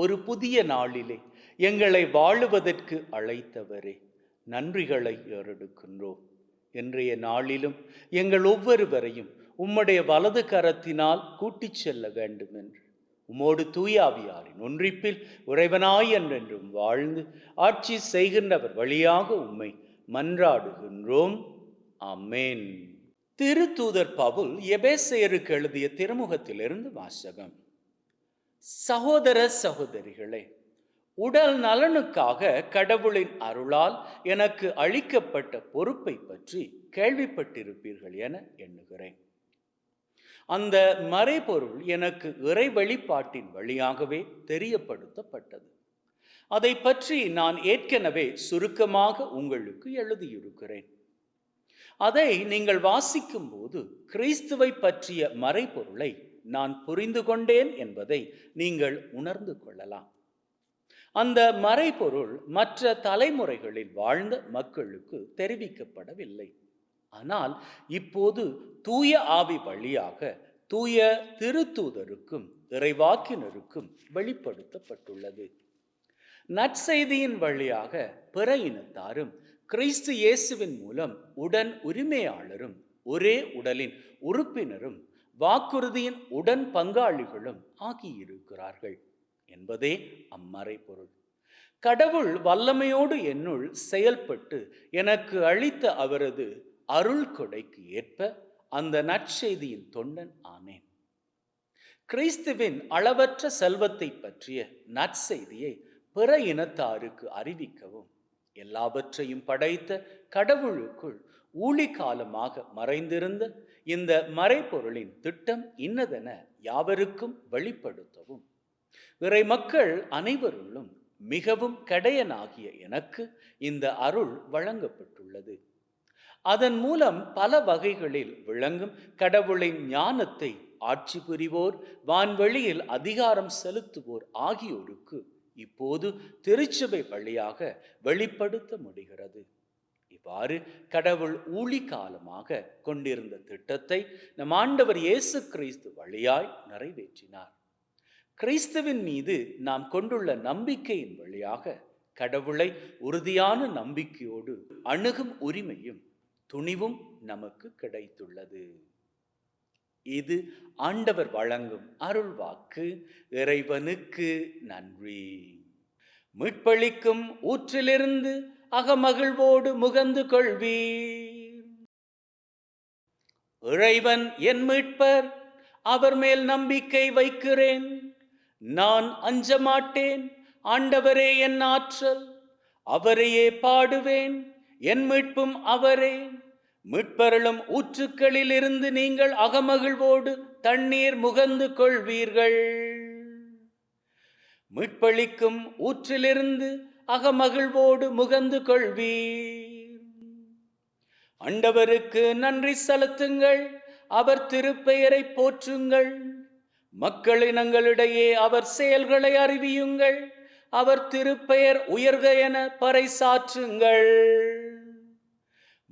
ஒரு புதிய நாளிலே எங்களை வாழுவதற்கு அழைத்தவரே நன்றிகளை ஏறெடுக்கின்றோம். இன்றைய நாளிலும் எங்கள் ஒவ்வொருவரையும் உம்முடைய வலது கரத்தினால் கூட்டிச் செல்ல வேண்டும் என்று உம்மோடு தூயாவியாரின் ஒன்றிப்பில் உறைவனாய் என்றென்றும் வாழ்ந்து ஆட்சி செய்கின்றவர் வழியாக உம்மை மன்றாடுகின்றோம். அமேன் திருத்தூதர் பவுல் எபேசேருக்கு எழுதிய திருமுகத்திலிருந்து வாசகம். சகோதர சகோதரிகளே உடல் நலனுக்காக கடவுளின் அருளால் எனக்கு அளிக்கப்பட்ட பொறுப்பை பற்றி கேள்விப்பட்டிருப்பீர்கள் என எண்ணுகிறேன். அந்த மறைபொருள் எனக்கு இறை வெளிப்பாட்டின் வழியாகவே தெரியப்படுத்தப்பட்டது. அதை பற்றி நான் ஏற்கனவே சுருக்கமாக உங்களுக்கு எழுதியிருக்கிறேன். அதை நீங்கள் வாசிக்கும் போது கிறிஸ்துவை பற்றிய மறைபொருளை நான் புரிந்து கொண்டேன் என்பதை நீங்கள் உணர்ந்து கொள்ளலாம். அந்த மறைபொருள் மற்ற தலைமுறைகளில் வாழ்ந்த மக்களுக்கு தெரிவிக்கப்படவில்லை. ஆனால் இப்போது தூய ஆவி வழியாக தூய திருத்தூதருக்கும் இறைவாக்கினருக்கும் வெளிப்படுத்தப்பட்டுள்ளது. நற்செய்தியின் வழியாக பிற இனத்தாரும் கிறிஸ்து இயேசுவின் மூலம் உடன் உரிமையாளரும் ஒரே உடலின் உறுப்பினரும் வாக்குறுதியின் உடன் பங்காளிகளும் ஆகியிருக்கிறார்கள் என்பதே அம்மறை பொருள் கடவுள் வல்லமையோடு என்னுள் செயல்பட்டு எனக்கு அளித்த அவரது அருள் கொடைக்கு ஏற்ப அந்த நற்செய்தியின் தொண்டன் ஆனேன் கிறிஸ்துவின் அளவற்ற செல்வத்தை பற்றிய நற்செய்தியை பிற இனத்தாருக்கு அறிவிக்கவும். எல்லாவற்றையும் படைத்த கடவுளுக்குள் ஊழிக்காலமாக மறைந்திருந்த இந்த மறைபொருளின் திட்டம் இன்னதென யாவருக்கும் வெளிப்படுத்தவும். இறை மக்கள் அனைவருள்ளும் மிகவும் கடையனாகிய எனக்கு இந்த அருள் வழங்கப்பட்டுள்ளது. அதன் மூலம் பல வகைகளில் விளங்கும் கடவுளின் ஞானத்தை ஆட்சி புரிவோர் வான்வெளியில் அதிகாரம் செலுத்துவோர் ஆகியோருக்கு இப்போது திருச்சபை வழியாக வெளிப்படுத்த முடிகிறது. இவ்வாறு கடவுள் ஊழி காலமாக கொண்டிருந்த திட்டத்தை நம் ஆண்டவர் இயேசு கிறிஸ்து வழியாய் நிறைவேற்றினார். கிறிஸ்துவின் மீது நாம் கொண்டுள்ள நம்பிக்கையின் வழியாக கடவுளை உறுதியான நம்பிக்கையோடு அணுகும் உரிமையும் துணிவும் நமக்கு கிடைத்துள்ளது. இது ஆண்டவர் வழங்கும் அருள்வாக்கு இறைவனுக்கு நன்றி. மீட்பளிக்கும் ஊற்றிலிருந்து அகமகிழ்வோடு முகந்து கொள்வீர். இறைவன் என் மீட்பர் அவர் மேல் நம்பிக்கை வைக்கிறேன். நான் அஞ்ச மாட்டேன் ஆண்டவரே என் ஆற்றல். அவரையே பாடுவேன் என் மீட்பும் அவரே. மீட்பருளும் ஊற்றுக்களில் இருந்து நீங்கள் அகமகிழ்வோடு தண்ணீர் முகந்து கொள்வீர்கள். மீட்பளிக்கும் ஊற்றிலிருந்து அகமகிழ்வோடு முகந்து கொள்வீர். அண்டவருக்கு நன்றி செலுத்துங்கள் அவர் திருப்பெயரை போற்றுங்கள். மக்களினங்களிடையே அவர் செயல்களை அறிவியுங்கள் அவர் திருப்பெயர் உயர்க என பறைசாற்றுங்கள்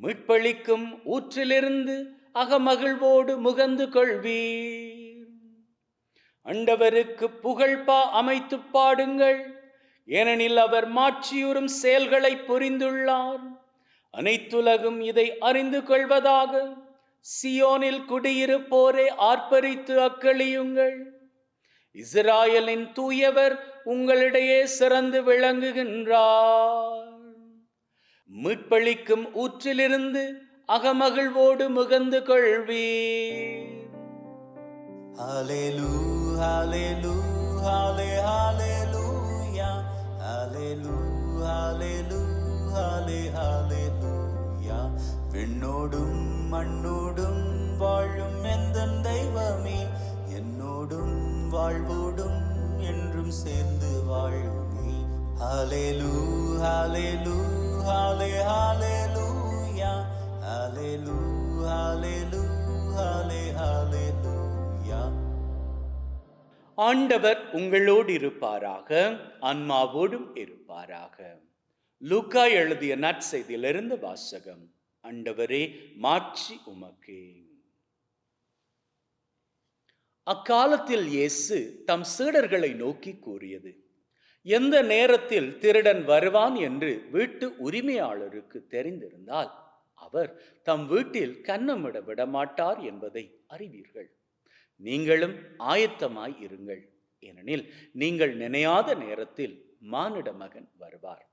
மீட்பளிக்கும் ஊற்றிலிருந்து அகமகிழ்வோடு முகந்து கொள்வீர். அண்டவருக்கு புகழ்பா அமைத்து பாடுங்கள் ஏனெனில் அவர் மாற்றியுறும் செயல்களை புரிந்துள்ளார். அனைத்துலகும் இதை அறிந்து கொள்வதாக சியோனில் குடியிருப்போரே ஆர்ப்பரித்து அக்களியுங்கள். இஸ்ராயலின் தூயவர் உங்களிடையே சிறந்து விளங்குகின்றார். மீட்பளிக்கும் ஊற்றிலிருந்து அகமகிழ்வோடு முகந்து கொள்வீர். அலேலு hallelujah, அலே அலே விண்ணோடும் மண்ணோடும் வாழும் எந்த தெய்வமே என்னோடும் வாழ்வோடும் என்றும் சேர்ந்து வாழுமே ஹாலேலு ஹாலேலு ஹாலே ஹாலேலூயா ஹாலேலு ஹாலேலு ஹாலே ஹாலேலு ஆண்டவர் உங்களோடு இருப்பாராக ஆன்மாவோடும் இருப்பாராக. லூக்கா எழுதிய நற்செய்தியிலிருந்து வாசகம். ஆண்டவரே மாட்சி உமக்கு. அக்காலத்தில் இயேசு தம் சீடர்களை நோக்கி கூறியது எந்த நேரத்தில் திருடன் வருவான் என்று வீட்டு உரிமையாளருக்கு தெரிந்திருந்தால் அவர் தம் வீட்டில் கன்னமிட விடமாட்டார் என்பதை அறிவீர்கள். நீங்களும் ஆயத்தமாய் இருங்கள். ஏனெனில் நீங்கள் நினையாத நேரத்தில் மானிட மகன் வருவார்.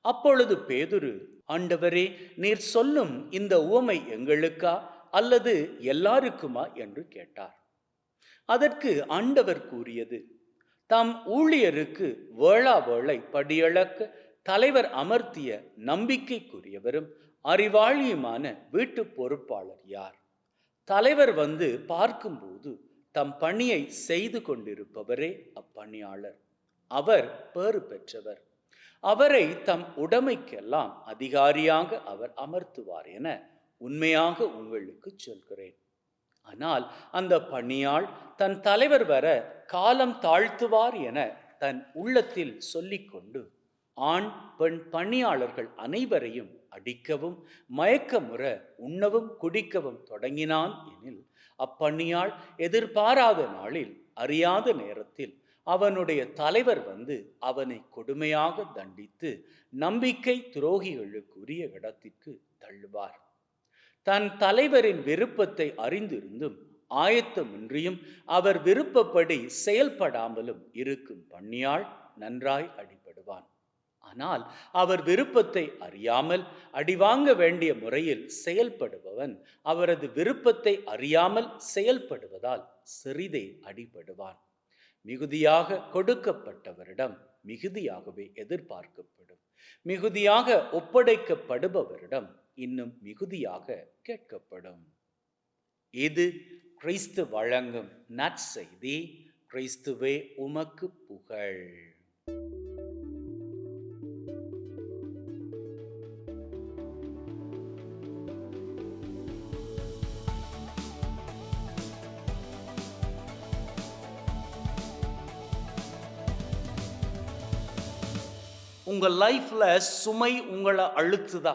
அப்பொழுது பேதுரு ஆண்டவரே நீர் சொல்லும் இந்த உவமை எங்களுக்கா? அல்லது எல்லாருக்குமா? என்று கேட்டார். அதற்கு ஆண்டவர் கூறியது தாம் ஊழியருக்கு வேளா வேளை படியளக்க தலைவர் அமர்த்திய நம்பிக்கைக்குரியவரும் அறிவாளியுமான வீட்டு பொறுப்பாளர் யார்? தலைவர் வந்து பார்க்கும்போது தம் பணியை செய்து கொண்டிருப்பவரே அப்பணியாளர். அவர் பேறு பெற்றவர். அவரை தம் உடைமைக்கெல்லாம் அதிகாரியாக அவர் அமர்த்துவார் என உண்மையாக உங்களுக்கு சொல்கிறேன். ஆனால் அந்த பணியாள் தன் தலைவர் வர காலம் தாழ்த்துவார் என தன் உள்ளத்தில் சொல்லிக்கொண்டு ஆண் பெண் பணியாளர்கள் அனைவரையும் அடிக்கவும் மயக்கமுற உண்ணவும் குடிக்கவும் தொடங்கினான் எனில் அப்பணியாள் எதிர்பாராத நாளில் அறியாத நேரத்தில் அவனுடைய தலைவர் வந்து அவனை கொடுமையாக தண்டித்து நம்பிக்கை துரோகிகளுக்குரிய இடத்திற்கு தள்ளுவார். தன் தலைவரின் விருப்பத்தை அறிந்திருந்தும் ஆயத்தமின்றியும் அவர் விருப்பப்படி செயல்படாமலும் இருக்கும் பணியாள் நன்றாய் அடி ஆனால் அவர் விருப்பத்தை அறியாமல் அடிவாங்க வேண்டிய முறையில் செயல்படுபவன். அவரது விருப்பத்தை அறியாமல் செயல்படுவதால் சிறிதே அடிபடுவான். மிகுதியாக கொடுக்கப்பட்டவரிடம் மிகுதியாகவே எதிர்பார்க்கப்படும். மிகுதியாக ஒப்படைக்கப்படுபவரிடம் இன்னும் மிகுதியாக கேட்கப்படும். இது கிறிஸ்து வழங்கும் நற்செய்தி. கிறிஸ்துவே உமக்கு புகழ். உங்கள் லைஃப்பில் சுமை உங்களை அழுத்துதா?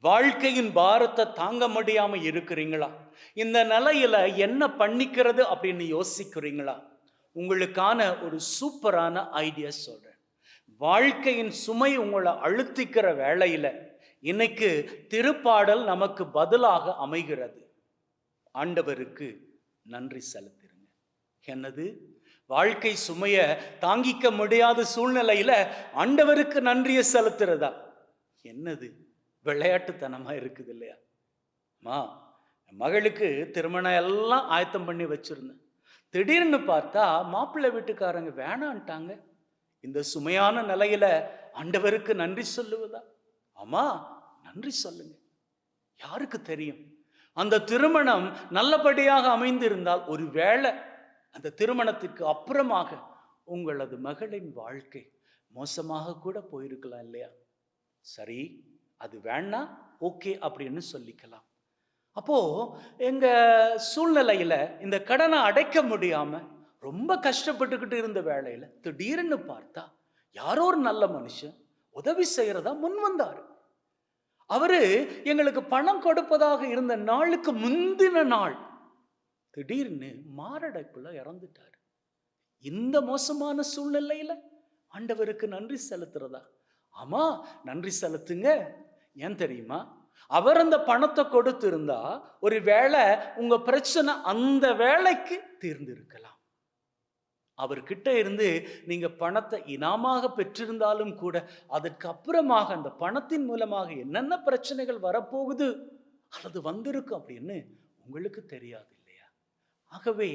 வாழ்க்கையின் பாரத்தை தாங்க முடியாம இருக்கிறீங்களா? இந்த நிலையில் என்ன பண்ணிக்கிறது அப்படின்னு யோசிக்கிறீங்களா? உங்களுக்கான ஒரு சூப்பரான ஐடியா சொல்கிறேன் வாழ்க்கையின் சுமை உங்களை அழுத்திக்கிற வேளையில் இன்னைக்கு திருப்பாடல் நமக்கு பதிலாக அமைகிறது. ஆண்டவருக்கு நன்றி செலுத்திருங்க. என்னது? வாழ்க்கை சுமைய தாங்கிக்க முடியாத சூழ்நிலையில ஆண்டவருக்கு நன்றியை செலுத்துறதா? என்னது? விளையாட்டுத்தனமா இருக்குது இல்லையா? மா மகளுக்கு திருமணம் எல்லாம் ஆயத்தம் பண்ணி வச்சிருந்தேன். திடீர்னு பார்த்தா மாப்பிள்ளை வீட்டுக்காரங்க வேணான்ட்டாங்க. இந்த சுமையான நிலையில ஆண்டவருக்கு நன்றி சொல்லுவதா? ஆமா நன்றி சொல்லுங்க. யாருக்கு தெரியும்? அந்த திருமணம் நல்லபடியாக அமைந்திருந்தால் ஒரு வேளை அந்த திருமணத்திற்கு அப்புறமாக உங்களது மகளின் வாழ்க்கை மோசமாக கூட போயிருக்கலாம் இல்லையா? சரி அது வேணா ஓகே அப்படின்னு சொல்லிக்கலாம். அப்போ எங்க சூழ்நிலையில இந்த கடனை அடைக்க முடியாம ரொம்ப கஷ்டப்பட்டுக்கிட்டு இருந்த வேலையில திடீர்னு பார்த்தா யாரோ ஒரு நல்ல மனுஷன் உதவி செய்யறதா முன் வந்தாரு. அவரு எங்களுக்கு பணம் கொடுப்பதாக இருந்த நாளுக்கு முந்தின நாள் திடீர்னு மாரடைப்பில் இறந்துட்டாரு. இந்த மோசமான சூழ்நிலையில ஆண்டவருக்கு நன்றி செலுத்துறதா? ஆமா நன்றி செலுத்துங்க. ஏன் தெரியுமா? அவர் அந்த பணத்தை கொடுத்திருந்தா ஒரு வேளை உங்க பிரச்சனை அந்த வேலைக்கு தீர்ந்திருக்கலாம். அவர்கிட்ட இருந்து நீங்க பணத்தை இனாமாக பெற்றிருந்தாலும் கூட அதற்கு அப்புறமாக அந்த பணத்தின் மூலமாக என்னென்ன பிரச்சனைகள் வரப்போகுது? அல்லது வந்திருக்கும் அப்படின்னு உங்களுக்கு தெரியாது. ஆகவே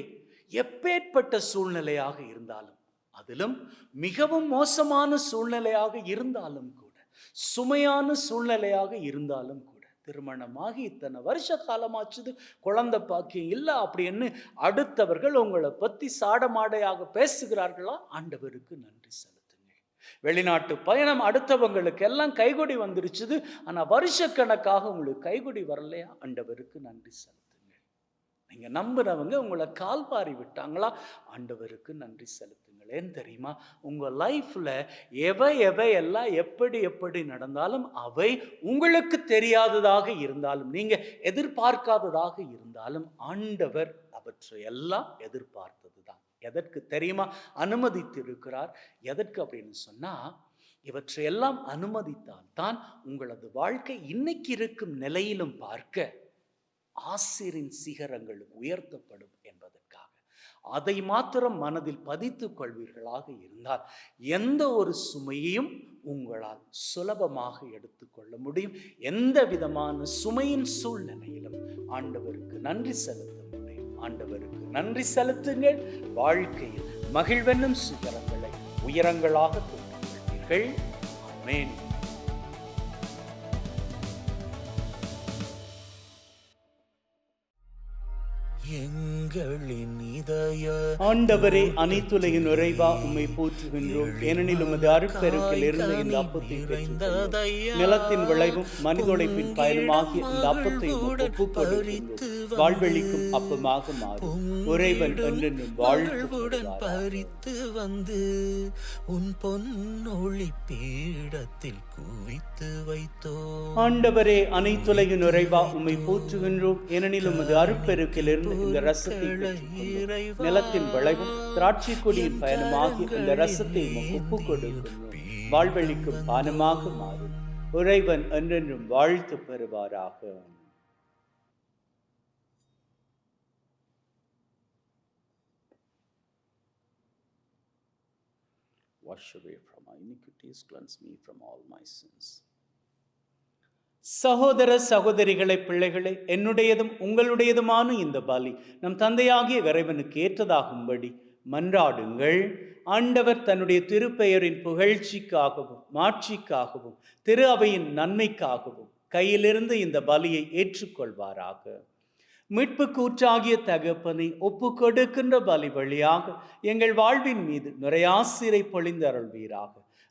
எப்பேற்பட்ட சூழ்நிலையாக இருந்தாலும் அதிலும் மிகவும் மோசமான சூழ்நிலையாக இருந்தாலும் கூட சுமையான சூழ்நிலையாக இருந்தாலும் கூட திருமணமாகி இத்தனை வருஷ காலமாச்சுது குழந்தை பாக்கியம் இல்லை அப்படின்னு அடுத்தவர்கள் உங்களை பத்தி சாடமாடையாக பேசுகிறார்களா? ஆண்டவருக்கு நன்றி செலுத்துங்கள். வெளிநாட்டு பயணம் அடுத்தவங்களுக்கு எல்லாம் கைகொடி வந்துருச்சுது ஆனா வருஷக்கணக்காக உங்களுக்கு கைகொடி வரலையா? ஆண்டவருக்கு நன்றி செலுத்து நீங்கள் நம்புகிறவங்க உங்களை கால்வாரி விட்டாங்களா? ஆண்டவருக்கு நன்றி செலுத்துங்கள் ஏன் தெரியுமா? உங்கள் லைஃப்பில் எவை எவை எல்லாம் எப்படி எப்படி நடந்தாலும் அவை உங்களுக்கு தெரியாததாக இருந்தாலும் நீங்கள் எதிர்பார்க்காததாக இருந்தாலும் ஆண்டவர் அவற்றை எல்லாம் எதிர்பார்த்தது தான் எதற்கு தெரியுமா? அனுமதித்திருக்கிறார். எதற்கு அப்படின்னு சொன்னால் இவற்றையெல்லாம் அனுமதித்தால் தான் உங்களது வாழ்க்கை இன்னைக்கு இருக்கும் நிலையிலும் பார்க்க ஆசிரின் சிகரங்கள் உயர்த்தப்படும் என்பதற்காக. அதை மாத்திரம் மனதில் பதித்துக் கொள்வீர்களாக இருந்தால் எந்த ஒரு சுமையையும் உங்களால் சுலபமாக எடுத்துக்கொள்ள முடியும். எந்த விதமான சுமையின் சூழ்நிலையிலும் ஆண்டவருக்கு நன்றி செலுத்த முடியும் ஆண்டவருக்கு நன்றி செலுத்துங்கள். வாழ்க்கையில் மகிழ்வென்னும் சிகரங்களை உயரங்களாக கொண்டு கொள்வீர்கள். ஆமென். ஆண்டவரே அனைத்துலகின் நிறைவா உம்மை போற்றுகின்றோம் ஏனெனில் உமது அருட்பெருக்கில் இருந்த இந்த அப்பத்தை. நிலத்தின் விளைவும் மனித உழைப்பின் பயனுமாகிய இந்த அப்பத்தை. வாழ்வெளிக்கும் அப்பமாக மாறும் உறைவன் வாழ்வுடன். பறித்து வந்து உன் பொன்னொளி பீடத்தில் குவித்து வைத்தோ ஆண்டவரே அனைத்துலகின் நிறைவா உம்மை போற்றுகின்றோம் ஏனெனில் உமது அருட்பெருக்கில் இருந்து இந்த ரசத்தை பெற்றுக்கொண்டோம். நிலத்தின் விளைவும் திராட்சை கொடியின் பயனுமாகிய இந்த ரசத்தை உமக்கு ஒப்புக் கொடுக்கின்றோம் வாழ்வெளிக்கும் பானமாக மாறும் உறைவன் என்றென்றும் வாழ்த்து பெறுவாராக Wash away from my iniquities, cleanse me from all my sins. சகோதர சகோதரிகளை பிள்ளைகளை என்னுடையதும் உங்களுடையதுமான இந்த பலி நம் தந்தையாகிய இறைவனுக்கு ஏற்றதாகும்படி மன்றாடுங்கள். ஆண்டவர் தன்னுடைய திருப்பெயரின் புகழ்ச்சிக்காகவும் மாட்சிக்காகவும் திரு அவையின் நன்மைக்காகவும் கையிலிருந்து இந்த பலியை ஏற்றுக்கொள்வாராக. மீட்பு கூற்றாகிய தகப்பனை ஒப்பு கொடுக்கின்ற பலி வழியாக எங்கள் வாழ்வின் மீது நிறையாசிரை பொழிந்தருள்வீராக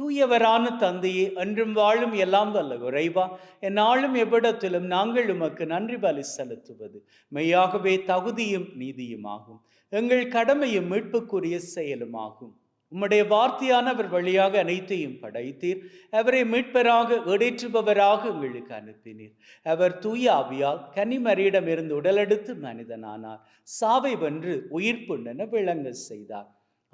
தூயவரான தந்தையே அன்றும் வாழும் எல்லாம் வல்ல குறைவா. என்னாலும் எவ்விடத்திலும் நாங்கள் உமக்கு நன்றி பலி செலுத்துவது. மெய்யாகவே தகுதியும் நீதியுமாகும். எங்கள் கடமையும் மீட்புக்குரிய செயலுமாகும். உம்முடைய வார்த்தையான அவர் வழியாக அனைத்தையும் படைத்தீர். அவரை மீட்பராக ஈடேற்றுபவராக எங்களுக்கு அனுப்பினீர். அவர் தூய ஆவியால் கனிமரியிடமிருந்து உடலெடுத்து மனிதனானார். சாவை வென்று உயிர்ப்புண்ணென விளங்க செய்தார்.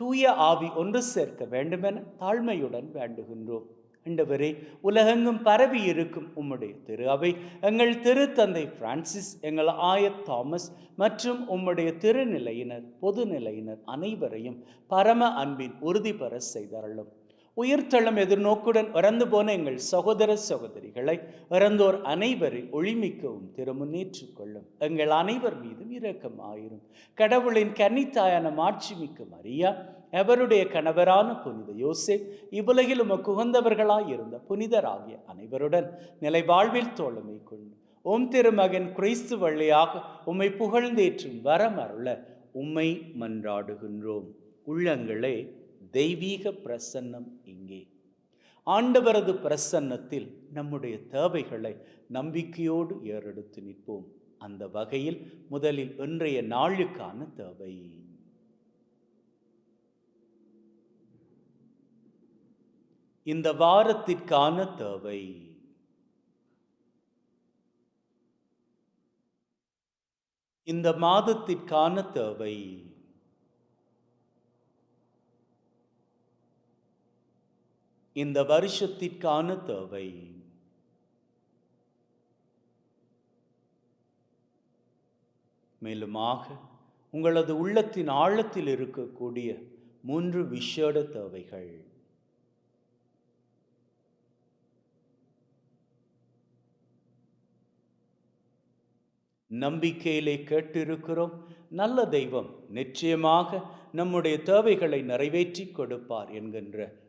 தூய ஆவி ஒன்று சேர்க்க வேண்டுமென தாழ்மையுடன் வேண்டுகின்றோம். ஆண்டவரே உலகெங்கும் பரவி இருக்கும் உம்முடைய திரு அவை எங்கள் திருத்தந்தை பிரான்சிஸ் எங்கள் ஆயத் தாமஸ் மற்றும் உம்முடைய திருநிலையினர் பொதுநிலையினர் அனைவரையும் பரம அன்பின் உறுதி பெற செய்தருளும். உயிர்த்தளம் எதிர்நோக்குடன் இறந்து போன எங்கள் சகோதர சகோதரிகளை இறந்தோர் அனைவரை ஒளிமிக்கவும் திருமுன்னேற்றுக் கொள்ளும் எங்கள் அனைவர் மீதும் இரக்கமாயிரும். கடவுளின் கன்னித்தாயான மாட்சிமிக்க மரியா அவருடைய கணவரான புனித யோசே இவ்வுலகிலும் குகந்தவர்களாய் இருந்த புனிதராகிய அனைவருடன் நிலை வாழ்வில் தோழமை கொண்டு ஓம் திருமகன் கிறிஸ்து வழியாக உம்மை புகழ்ந்தேற்றும் வரமருள உம்மை மன்றாடுகின்றோம். உள்ளங்களே தெய்வீக பிரசன்னம் இங்கே. ஆண்டவரது பிரசன்னத்தில் நம்முடைய தேவைகளை நம்பிக்கையோடு ஏறெடுத்து நிற்போம். அந்த வகையில் முதலில் இன்றைய நாளுக்கான தேவை. இந்த வாரத்திற்கான தேவை. இந்த மாதத்திற்கான தேவை. இந்த வருஷத்திற்கான தேவை. மேலுமாக உங்களது உள்ளத்தின் ஆழத்தில் இருக்கக்கூடிய மூன்று விஷேட தேவைகள். நம்பிக்கையிலே கேட்டிருக்கிறோம் நல்ல தெய்வம் நிச்சயமாக நம்முடைய தேவைகளை நிறைவேற்றி கொடுப்பார் என்கின்ற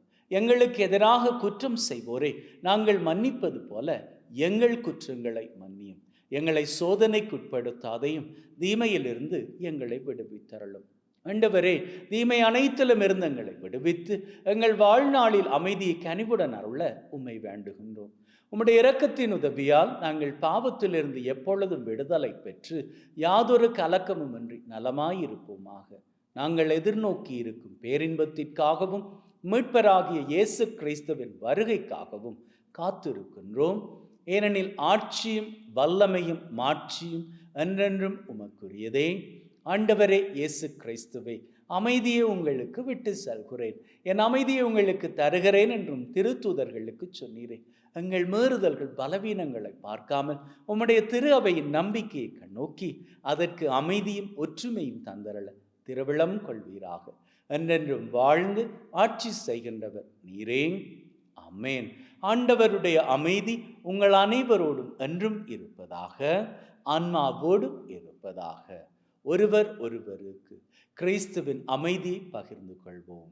எங்களுக்கு எதிராக குற்றம் செய்வோரை. நாங்கள் மன்னிப்பது போல எங்கள் குற்றங்களை மன்னியும். எங்களை சோதனைக்குட்படுத்தாதையும் தீமையிலிருந்து எங்களை விடுவித்தரலும் ஆண்டவரே தீமை அனைத்திலும் இருந்து எங்களை விடுவித்து எங்கள் வாழ்நாளில் அமைதியை கனிவுடன் அருள உம்மை வேண்டுகின்றோம். உம்முடைய இரக்கத்தின் உதவியால் நாங்கள் பாவத்திலிருந்து எப்பொழுதும் விடுதலை பெற்று யாதொரு கலக்கமுமின்றி நலமாயிருப்போமாக. நாங்கள் எதிர்நோக்கி இருக்கும் பேரின்பத்திற்காகவும் மீட்பராகிய இயேசு கிறிஸ்துவின் வருகைக்காகவும் காத்திருக்கின்றோம். ஏனெனில் ஆட்சியும் வல்லமையும் மாட்சியும் என்றென்றும் உமக்குரியதே. ஆண்டவரே இயேசு கிறிஸ்துவே அமைதியை உங்களுக்கு விட்டு செல்கிறேன். என் அமைதியை உங்களுக்கு தருகிறேன் என்றும் திருத்தூதர்களுக்கு சொன்னீரேன் எங்கள் மீறுதல்கள் பலவீனங்களை பார்க்காமல் உம்முடைய திரு அவையின் நம்பிக்கையை கண்ணோக்கி அதற்கு அமைதியும் ஒற்றுமையும் தந்தரல திருவிழம் கொள்வீராக. என்றென்றும் வாழ்ந்து ஆட்சி செய்கின்றவர் நீரே. அம்மேன் ஆண்டவருடைய அமைதி உங்கள் அனைவரோடும் என்றும் இருப்பதாக ஆன்மாவோடும் இருப்பதாக. ஒருவர் ஒருவருக்கு கிறிஸ்துவின் அமைதியை பகிர்ந்து கொள்வோம்.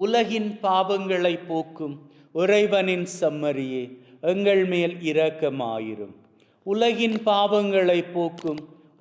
உலகின் பாவங்களை போக்கும் இறைவனின் செம்மறியே எங்கள் மேல் இரக்கமாயிரும். உலகின் பாவங்களை போக்கும்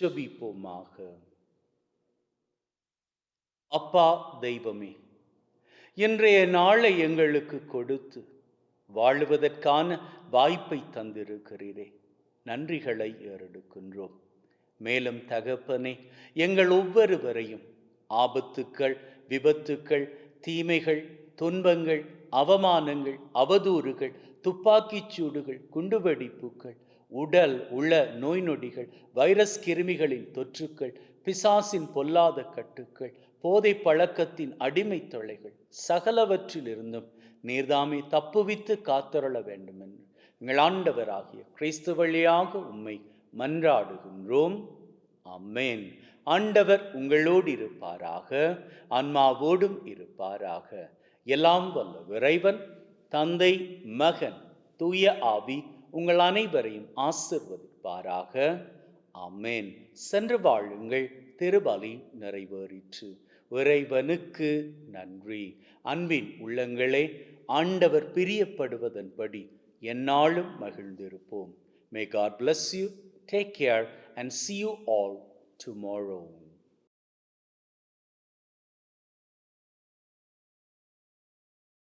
ஜெபிப்போமாக அப்பா தெய்வமே இன்றைய நாளை எங்களுக்கு கொடுத்து வாழுவதற்கான வாய்ப்பை தந்திருக்கிறீரே. நன்றிகளை ஏறெடுக்கின்றோம். மேலும் தகப்பனே எங்கள் ஒவ்வொருவரையும் ஆபத்துக்கள் விபத்துக்கள் தீமைகள் துன்பங்கள் அவமானங்கள் அவதூறுகள் துப்பாக்கிச் சூடுகள் குண்டுவெடிப்புகள் உடல் உள நோய் நொடிகள் வைரஸ் கிருமிகளின் தொற்றுக்கள் பிசாசின் பொல்லாத கட்டுக்கள் போதை பழக்கத்தின் அடிமை தொலைகள் சகலவற்றிலிருந்தும் நீர்தாமே தப்புவித்து காத்தருள வேண்டும் என்று எங்கள் ஆண்டவராகிய கிறிஸ்து வழியாக உம்மை மன்றாடுகின்றோம். அம்மேன் ஆண்டவர் உங்களோடு இருப்பாராக ஆன்மாவோடும் இருப்பாராக. எல்லாம் வல்ல இறைவன் தந்தை மகன் தூய ஆவி உங்கள் அனைவரையும் ஆசிர்வதிப்பாராக. அமேன் சென்று வாழுங்கள். திருபலி நிறைவேறிற்று. இறைவனுக்கு நன்றி. அன்பின் உள்ளங்களே ஆண்டவர் பிரியப்படுவதன்படி எந்நாளும் மகிழ்ந்திருப்போம். May God bless you take care and see you all tomorrow